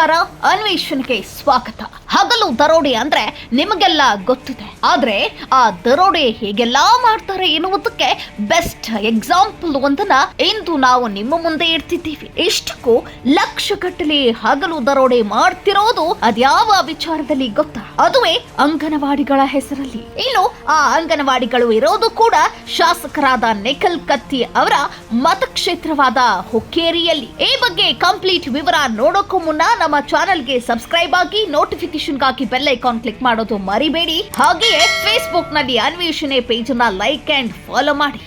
ನಮಸ್ಕಾರ ಅನ್ವೇಷಣೆಗೆ ಸ್ವಾಗತ. ಹಗಲು ದರೋಡೆ ಅಂದ್ರೆ ನಿಮಗೆಲ್ಲ ಗೊತ್ತಿದೆ. ಆದ್ರೆ ಆ ದರೋಡೆ ಹೇಗೆಲ್ಲ ಮಾಡ್ತಾರೆ ಎನ್ನುವುದಕ್ಕೆ ಬೆಸ್ಟ್ ಎಕ್ಸಾಂಪಲ್ ಒಂದನ್ನ ಇಂದು ನಾವು ನಿಮ್ಮ ಮುಂದೆ ಇಡ್ತಿದ್ದೀವಿ. ಇಷ್ಟಕ್ಕೂ ಲಕ್ಷ ಗಟ್ಟಲೆ ಹಗಲು ದರೋಡೆ ಮಾಡ್ತಿರೋದು ಅದ್ಯಾವ ವಿಚಾರದಲ್ಲಿ ಗೊತ್ತಾ? ಅದುವೇ ಅಂಗನವಾಡಿಗಳ ಹೆಸರಲ್ಲಿ. ಇನ್ನು ಆ ಅಂಗನವಾಡಿಗಳು ಇರೋದು ಕೂಡ ಶಾಸಕರಾದ ನಿಖಲ್ ಕತ್ತಿ ಅವರ ಮತಕ್ಷೇತ್ರವಾದ ಹುಕ್ಕೇರಿಯಲ್ಲಿ. ಈ ಬಗ್ಗೆ ಕಂಪ್ಲೀಟ್ ವಿವರ ನೋಡೋಕ್ಕೂ ಮುನ್ನ ನಮ್ಮ ಚಾನೆಲ್ಗೆ ಸಬ್ಸ್ಕ್ರೈಬ್ ಆಗಿ ನೋಟಿಫಿಕೇಶನ್ಗಾಗಿ ಬೆಲ್ ಐಕಾನ್ ಕ್ಲಿಕ್ ಮಾಡೋದು ಮರಿಬೇಡಿ. ಹಾಗೆಯೇ ಫೇಸ್ಬುಕ್ನಲ್ಲಿ ಅನ್ವೇಷಣೆ ಪೇಜ್ನ ಲೈಕ್ ಅಂಡ್ ಫಾಲೋ ಮಾಡಿ.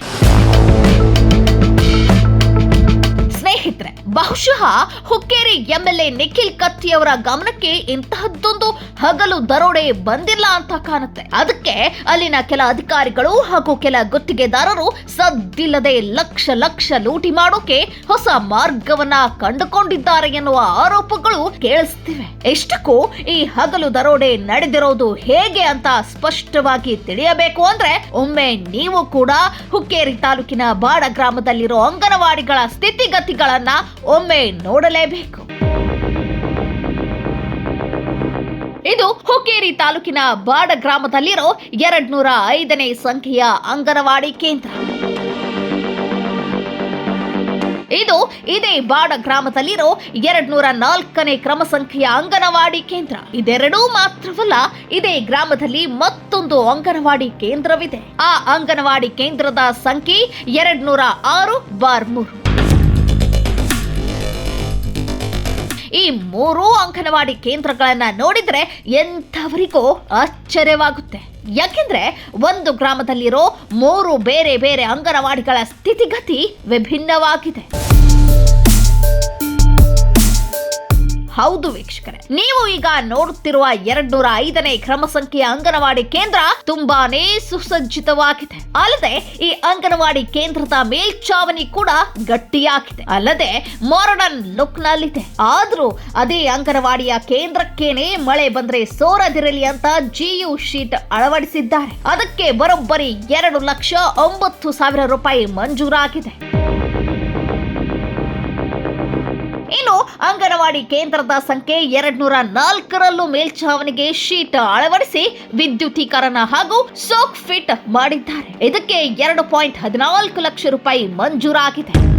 ಸ್ನೇಹಿತರೆ, ಬಹುಶಃ ಹುಕ್ಕೇರಿ ಎಂಎಲ್ಎ ನಿಖಿಲ್ ಕತ್ತಿ ಅವರ ಗಮನಕ್ಕೆ ಇಂತಹದ್ದೊಂದು ಹಗಲು ದರೋಡೆ ಬಂದಿಲ್ಲ ಅಂತ ಕಾಣುತ್ತೆ. ಅದಕ್ಕೆ ಅಲ್ಲಿನ ಕೆಲ ಅಧಿಕಾರಿಗಳು ಹಾಗೂ ಕೆಲ ಗುತ್ತಿಗೆದಾರರು ಸದ್ದಿಲ್ಲದೆ ಲಕ್ಷ ಲಕ್ಷ ಲೂಟಿ ಮಾಡೋಕೆ ಹೊಸ ಮಾರ್ಗವನ್ನ ಕಂಡುಕೊಂಡಿದ್ದಾರೆ ಎನ್ನುವ ಆರೋಪಗಳು ಕೇಳಿಸ್ತಿವೆ. ಎಷ್ಟಕ್ಕೂ ಈ ಹಗಲು ದರೋಡೆ ನಡೆದಿರೋದು ಹೇಗೆ ಅಂತ ಸ್ಪಷ್ಟವಾಗಿ ತಿಳಿಯಬೇಕು ಅಂದ್ರೆ ಒಮ್ಮೆ ನೀವು ಕೂಡ ಹುಕ್ಕೇರಿ ತಾಲೂಕಿನ ಬಾಡ ಗ್ರಾಮದಲ್ಲಿರೋ ಅಂಗನವಾಡಿಗಳ ಸ್ಥಿತಿಗತಿಗಳನ್ನ ಒಮ್ಮೆ ನೋಡಲೇಬೇಕು. ಇದು ಹುಕ್ಕೇರಿ ತಾಲೂಕಿನ ಬಾಡ ಗ್ರಾಮದಲ್ಲಿರೋ ಎರಡ್ ನೂರ ಐದನೇ ಸಂಖ್ಯೆಯ ಅಂಗನವಾಡಿ ಕೇಂದ್ರ. ಇದು ಇದೇ ಬಾಡ ಗ್ರಾಮದಲ್ಲಿರೋ ಎರಡ್ ನೂರ ನಾಲ್ಕನೇ ಕ್ರಮ ಸಂಖ್ಯೆಯ ಅಂಗನವಾಡಿ ಕೇಂದ್ರ. ಇದೆರಡೂ ಮಾತ್ರವಲ್ಲ, ಇದೇ ಗ್ರಾಮದಲ್ಲಿ ಮತ್ತೊಂದು ಅಂಗನವಾಡಿ ಕೇಂದ್ರವಿದೆ. ಆ ಅಂಗನವಾಡಿ ಕೇಂದ್ರದ ಸಂಖ್ಯೆ ಎರಡ್ ನೂರ ಆರು ಬಾರ್ ಮೂರು. ಈ ಮೂರೂ ಅಂಗನವಾಡಿ ಕೇಂದ್ರಗಳನ್ನು ನೋಡಿದ್ರೆ ಎಂಥವರಿಗೂ ಆಶ್ಚರ್ಯವಾಗುತ್ತೆ. ಯಾಕೆಂದ್ರೆ ಒಂದು ಗ್ರಾಮದಲ್ಲಿರೋ ಮೂರು ಬೇರೆ ಬೇರೆ ಅಂಗನವಾಡಿಗಳ ಸ್ಥಿತಿಗತಿ ವಿಭಿನ್ನವಾಗಿದೆ. ಹೌದು ವೀಕ್ಷಕರೇ. ನೀವು ಈಗ ನೋಡುತ್ತಿರುವ ಎರಡ್ ನೂರ ಐದನೇ ಕ್ರಮ ಸಂಖ್ಯೆಯ ಅಂಗನವಾಡಿ ಕೇಂದ್ರ ತುಂಬಾನೇ ಸುಸಜ್ಜಿತವಾಗಿದೆ. ಅಲ್ಲದೆ ಈ ಅಂಗನವಾಡಿ ಕೇಂದ್ರದ ಮೇಲ್ಚಾವಣಿ ಕೂಡ ಗಟ್ಟಿಯಾಗಿದೆ. ಅಲ್ಲದೆ ಮಾಡರ್ನ್ ಲುಕ್ ನಲ್ಲಿದೆ ಆದ್ರೂ ಅದೇ ಅಂಗನವಾಡಿಯ ಕೇಂದ್ರಕ್ಕೇನೆ ಮಳೆ ಬಂದ್ರೆ ಸೋರದಿರಲಿ ಅಂತ ಜಿಯು ಶೀಟ್ ಅಳವಡಿಸಿದ್ದಾರೆ. ಅದಕ್ಕೆ ಬರೋಬ್ಬರಿ ಎರಡು ಲಕ್ಷ ಒಂಬತ್ತು ಸಾವಿರ ರೂಪಾಯಿ ಮಂಜೂರಾಗಿದೆ. ಅಂಗನವಾಡಿ ಕೇಂದ್ರದ ಸಂಖ್ಯೆ ಎರಡ್ ನೂರ ನಾಲ್ಕರಲ್ಲೂ ಮೇಲ್ಛಾವಣಿಗೆ ಶೀಟ್ ಅಳವಡಿಸಿ ವಿದ್ಯುತೀಕರಣ ಹಾಗೂ ಸೋಕ್ ಫಿಟ್ ಮಾಡಿದ್ದಾರೆ. ಇದಕ್ಕೆ ಎರಡು ಪಾಯಿಂಟ್ ಹದಿನಾಲ್ಕು ಲಕ್ಷ ರೂಪಾಯಿ ಮಂಜೂರಾಗಿದೆ.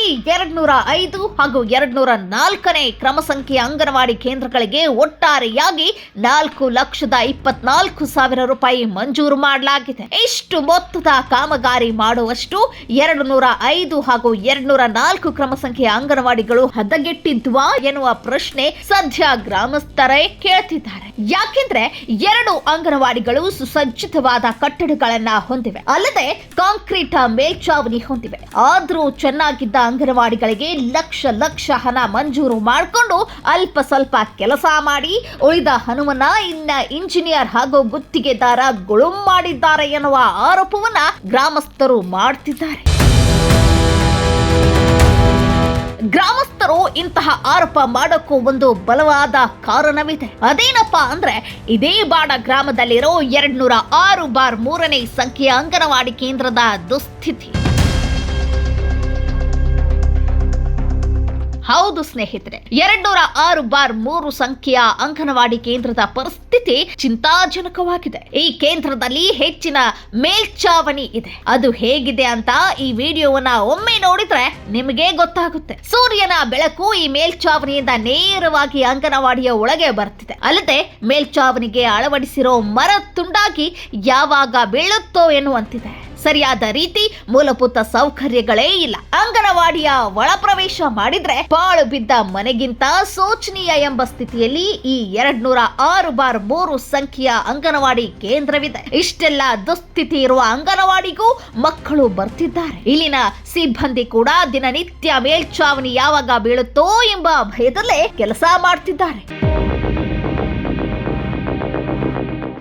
ಈ ಎರಡ್ ನೂರ ಐದು ಹಾಗೂ ಎರಡ್ ನೂರ ನಾಲ್ಕನೇ ಕ್ರಮ ಸಂಖ್ಯೆಯ ಅಂಗನವಾಡಿ ಕೇಂದ್ರಗಳಿಗೆ ಒಟ್ಟಾರೆಯಾಗಿ ನಾಲ್ಕು ಲಕ್ಷದ ಇಪ್ಪತ್ನಾಲ್ಕು ಸಾವಿರ ರೂಪಾಯಿ ಮಂಜೂರು ಮಾಡಲಾಗಿದೆ. ಇಷ್ಟು ಮೊತ್ತದ ಕಾಮಗಾರಿ ಮಾಡುವಷ್ಟು ಎರಡು ನೂರ ಐದು ಹಾಗೂ ಎರಡ್ ನೂರ ನಾಲ್ಕು ಕ್ರಮ ಸಂಖ್ಯೆಯ ಅಂಗನವಾಡಿಗಳು ಹದಗೆಟ್ಟಿದ್ವಾ ಎನ್ನುವ ಪ್ರಶ್ನೆ ಸದ್ಯ ಗ್ರಾಮಸ್ಥರೇ ಕೇಳ್ತಿದ್ದಾರೆ. ಯಾಕೆಂದ್ರೆ ಎರಡು ಅಂಗನವಾಡಿಗಳು ಸುಸಜ್ಜಿತವಾದ ಕಟ್ಟಡಗಳನ್ನ ಹೊಂದಿವೆ. ಅಲ್ಲದೆ ಕಾಂಕ್ರೀಟ್ ಮೇಲ್ಚಾವಣಿ ಹೊಂದಿವೆ. ಆದ್ರೂ ಚೆನ್ನಾಗಿದ್ದ ಅಂಗನವಾಡಿಗಳಿಗೆ ಲಕ್ಷ ಲಕ್ಷ ಹಣ ಮಂಜೂರು ಮಾಡಿಕೊಂಡು ಅಲ್ಪ ಸ್ವಲ್ಪ ಕೆಲಸ ಮಾಡಿ ಉಳಿದ ಹನುಮನ ಇನ್ನ ಇಂಜಿನಿಯರ್ ಹಾಗೂ ಗುತ್ತಿಗೆದಾರ ಗುಳುಂ ಮಾಡಿದ್ದಾರೆ ಎನ್ನುವ ಆರೋಪವನ್ನ ಗ್ರಾಮಸ್ಥರು ಮಾಡ್ತಿದ್ದಾರೆ. ಗ್ರಾಮಸ್ಥರು ಇಂತಹ ಆರೋಪ ಮಾಡೋಕ್ಕೂ ಒಂದು ಬಲವಾದ ಕಾರಣವಿದೆ. ಅದೇನಪ್ಪಾ ಅಂದ್ರೆ ಇದೇ ಬಾಡ ಗ್ರಾಮದಲ್ಲಿರೋ ಎರಡ್ ನೂರ ಆರು ಬಾರ್ ಮೂರನೇ ಸಂಖ್ಯೆಯ ಅಂಗನವಾಡಿ ಕೇಂದ್ರದ ದುಸ್ಥಿತಿ. ಹೌದು ಸ್ನೇಹಿತರೆ ಎರಡ್ ನೂರ ಆರು ಬಾರ್ ಮೂರು ಸಂಖ್ಯೆಯ ಅಂಗನವಾಡಿ ಕೇಂದ್ರದ ಪರಿಸ್ಥಿತಿ ಚಿಂತಾಜನಕವಾಗಿದೆ. ಈ ಕೇಂದ್ರದಲ್ಲಿ ಹೆಚ್ಚಿನ ಮೇಲ್ಚಾವಣಿ ಇದೆ. ಅದು ಹೇಗಿದೆ ಅಂತ ಈ ವಿಡಿಯೋವನ್ನ ಒಮ್ಮೆ ನೋಡಿದ್ರೆ ನಿಮಗೆ ಗೊತ್ತಾಗುತ್ತೆ. ಸೂರ್ಯನ ಬೆಳಕು ಈ ಮೇಲ್ಚಾವಣಿಯಿಂದ ನೇರವಾಗಿ ಅಂಗನವಾಡಿಯ ಒಳಗೆ ಬರ್ತಿದೆ. ಅಲ್ಲದೆ ಮೇಲ್ಚಾವಣಿಗೆ ಅಳವಡಿಸಿರೋ ಮರ ತುಂಡಾಗಿ ಯಾವಾಗ ಬೀಳುತ್ತೋ ಎನ್ನುವಂತಿದೆ. ಸರಿಯಾದ ರೀತಿ ಮೂಲಭೂತ ಸೌಕರ್ಯಗಳೇ ಇಲ್ಲ. ಅಂಗನವಾಡಿಯ ಒಳಪ್ರವೇಶ ಮಾಡಿದ್ರೆ ಪಾಳು ಬಿದ್ದ ಮನೆಗಿಂತ ಶೋಚನೀಯ ಎಂಬ ಸ್ಥಿತಿಯಲ್ಲಿ ಈ ಎರಡ್ ನೂರ ಆರು ಬಾರ್ ಮೂರು ಸಂಖ್ಯೆಯ ಅಂಗನವಾಡಿ ಕೇಂದ್ರವಿದೆ. ಇಷ್ಟೆಲ್ಲ ದುಸ್ಥಿತಿ ಇರುವ ಅಂಗನವಾಡಿಗೂ ಮಕ್ಕಳು ಬರ್ತಿದ್ದಾರೆ. ಇಲ್ಲಿನ ಸಿಬ್ಬಂದಿ ಕೂಡ ದಿನನಿತ್ಯ ಮೇಲ್ಚಾವಣಿ ಯಾವಾಗ ಬೀಳುತ್ತೋ ಎಂಬ ಭಯದಲ್ಲೇ ಕೆಲಸ ಮಾಡ್ತಿದ್ದಾರೆ.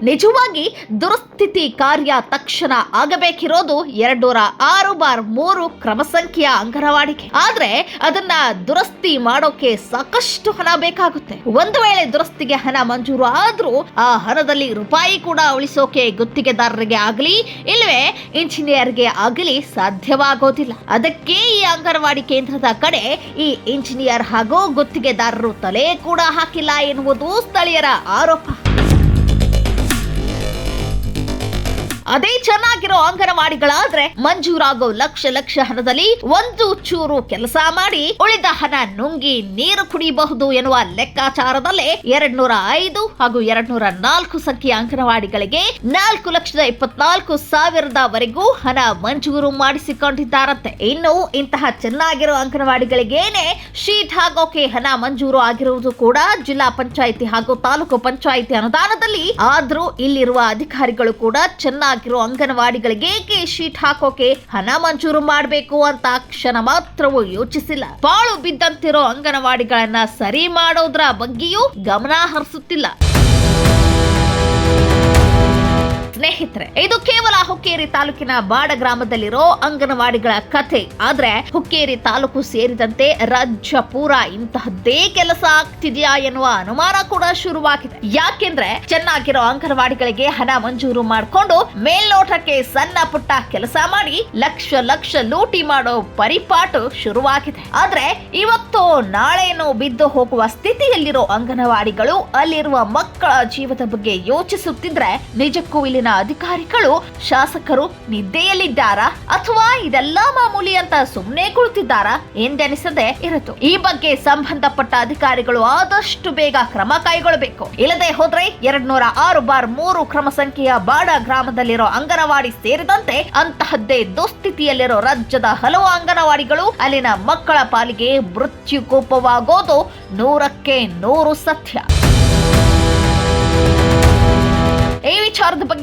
ನಿಜವಾಗಿ ದುರಸ್ಥಿತಿ ಕಾರ್ಯ ತಕ್ಷಣ ಆಗಬೇಕಿರೋದು ಎರಡ್ನೂರ ಆರು ಬಾರ್ ಮೂರು ಕ್ರಮ ಸಂಖ್ಯೆಯ ಅಂಗನವಾಡಿಗೆ ಆದ್ರೆ ಅದನ್ನ ದುರಸ್ತಿ ಮಾಡೋಕೆ ಸಾಕಷ್ಟು ಹಣ ಬೇಕಾಗುತ್ತೆ. ಒಂದು ವೇಳೆ ದುರಸ್ತಿಗೆ ಹಣ ಮಂಜೂರು ಆದ್ರೂ ಆ ಹಣದಲ್ಲಿ ರೂಪಾಯಿ ಕೂಡ ಉಳಿಸೋಕೆ ಗುತ್ತಿಗೆದಾರರಿಗೆ ಆಗಲಿ ಇಲ್ಲವೇ ಇಂಜಿನಿಯರ್ಗೆ ಆಗಲಿ ಸಾಧ್ಯವಾಗೋದಿಲ್ಲ. ಅದಕ್ಕೆ ಈ ಅಂಗನವಾಡಿ ಕೇಂದ್ರದ ಕಡೆ ಈ ಇಂಜಿನಿಯರ್ ಹಾಗೂ ಗುತ್ತಿಗೆದಾರರು ತಲೆ ಕೂಡ ಹಾಕಿಲ್ಲ ಎನ್ನುವುದು ಸ್ಥಳೀಯರ ಆರೋಪ. ಅದೇ ಚೆನ್ನಾಗಿರೋ ಅಂಗನವಾಡಿಗಳಾದ್ರೆ ಮಂಜೂರಾಗೋ ಲಕ್ಷ ಲಕ್ಷ ಹಣದಲ್ಲಿ ಒಂದು ಚೂರು ಕೆಲಸ ಮಾಡಿ ಉಳಿದ ಹಣ ನುಂಗಿ ನೀರು ಕುಡಿಯಬಹುದು ಎನ್ನುವ ಲೆಕ್ಕಾಚಾರದಲ್ಲೇ ಎರಡ್ ಐದು ಹಾಗೂ ಎರಡ್ ನೂರ ನಾಲ್ಕು ಸಂಖ್ಯೆಯ ಅಂಗನವಾಡಿಗಳಿಗೆ ನಾಲ್ಕು ಲಕ್ಷದ ಇಪ್ಪತ್ನಾಲ್ಕು ಸಾವಿರದವರೆಗೂ ಹಣ ಮಂಜೂರು ಮಾಡಿಸಿಕೊಂಡಿದ್ದಾರಂತೆ. ಇನ್ನು ಇಂತಹ ಚೆನ್ನಾಗಿರೋ ಅಂಗನವಾಡಿಗಳಿಗೇನೆ ಶೀಟ್ ಹಾಕೋಕೆ ಹಣ ಮಂಜೂರು ಆಗಿರುವುದು ಕೂಡ ಜಿಲ್ಲಾ ಪಂಚಾಯಿತಿ ಹಾಗೂ ತಾಲೂಕು ಪಂಚಾಯಿತಿ ಅನುದಾನದಲ್ಲಿ. ಆದ್ರೂ ಇಲ್ಲಿರುವ ಅಧಿಕಾರಿಗಳು ಕೂಡ ಚೆನ್ನಾಗಿರೋ ಅಂಗನವಾಡಿಗಳಿಗೆ ಏಕೆ ಶೀಟ್ ಹಾಕೋಕೆ ಹಣ ಮಂಜೂರು ಮಾಡಬೇಕು ಅಂತ ಕ್ಷಣ ಮಾತ್ರವೂ ಯೋಚಿಸಿಲ್ಲ. ಪಾಳು ಬಿದ್ದಂತಿರೋ ಅಂಗನವಾಡಿಗಳನ್ನ ಸರಿ ಮಾಡೋದ್ರ ಬಗ್ಗೆಯೂ ಗಮನ ಹರಿಸುತ್ತಿಲ್ಲ. ಸ್ನೇಹಿತರೆ, ಇದು ಕೇವಲ ಹುಕ್ಕೇರಿ ತಾಲೂಕಿನ ಬಾಡ ಗ್ರಾಮದಲ್ಲಿರೋ ಅಂಗನವಾಡಿಗಳ ಕಥೆ. ಆದ್ರೆ ಹುಕ್ಕೇರಿ ತಾಲೂಕು ಸೇರಿದಂತೆ ರಾಜ್ಯ ಪೂರ ಇಂತಹದ್ದೇ ಕೆಲಸ ಆಗ್ತಿದೆಯಾ ಎನ್ನುವ ಅನುಮಾನ ಕೂಡ ಶುರುವಾಗಿದೆ. ಯಾಕೆಂದ್ರೆ ಚೆನ್ನಾಗಿರೋ ಅಂಗನವಾಡಿಗಳಿಗೆ ಹಣ ಮಂಜೂರು ಮಾಡಿಕೊಂಡು ಮೇಲ್ನೋಟಕ್ಕೆ ಸಣ್ಣ ಪುಟ್ಟ ಕೆಲಸ ಮಾಡಿ ಲಕ್ಷ ಲಕ್ಷ ಲೂಟಿ ಮಾಡೋ ಪರಿಪಾಟು ಶುರುವಾಗಿದೆ. ಆದ್ರೆ ಇವತ್ತು ನಾಳೆನೋ ಬಿದ್ದು ಹೋಗುವ ಸ್ಥಿತಿಯಲ್ಲಿರೋ ಅಂಗನವಾಡಿಗಳು ಅಲ್ಲಿರುವ ಮಕ್ಕಳ ಜೀವದ ಬಗ್ಗೆ ಯೋಚಿಸುತ್ತಿದ್ರೆ ನಿಜಕ್ಕೂ ಇಲ್ಲಿನ ಅಧಿಕಾರಿಗಳು ಶಾಸಕರು ನಿದ್ದೆಯಲ್ಲಿದ್ದಾರಾ ಅಥವಾ ಇದೆಲ್ಲಾ ಮಾಮೂಲಿ ಅಂತ ಸುಮ್ಮನೆ ಕುಳಿತಿದ್ದಾರಾ ಎಂದೆನಿಸದೆ ಇರತು. ಈ ಬಗ್ಗೆ ಸಂಬಂಧಪಟ್ಟ ಅಧಿಕಾರಿಗಳು ಆದಷ್ಟು ಬೇಗ ಕ್ರಮ ಕೈಗೊಳ್ಳಬೇಕು. ಇಲ್ಲದೆ ಹೋದ್ರೆ ಎರಡ್ ಆರು ಬಾರ್ ಮೂರು ಕ್ರಮ ಸಂಖ್ಯೆಯ ಬಾಡ ಗ್ರಾಮದಲ್ಲಿರೋ ಅಂಗನವಾಡಿ ಸೇರಿದಂತೆ ಅಂತಹದ್ದೇ ದುಸ್ಥಿತಿಯಲ್ಲಿರೋ ರಾಜ್ಯದ ಹಲವು ಅಂಗನವಾಡಿಗಳು ಅಲ್ಲಿನ ಮಕ್ಕಳ ಪಾಲಿಗೆ ಮೃತ್ಯು ಕೋಪವಾಗೋದು ನೂರಕ್ಕೆ ನೂರು ಸತ್ಯ.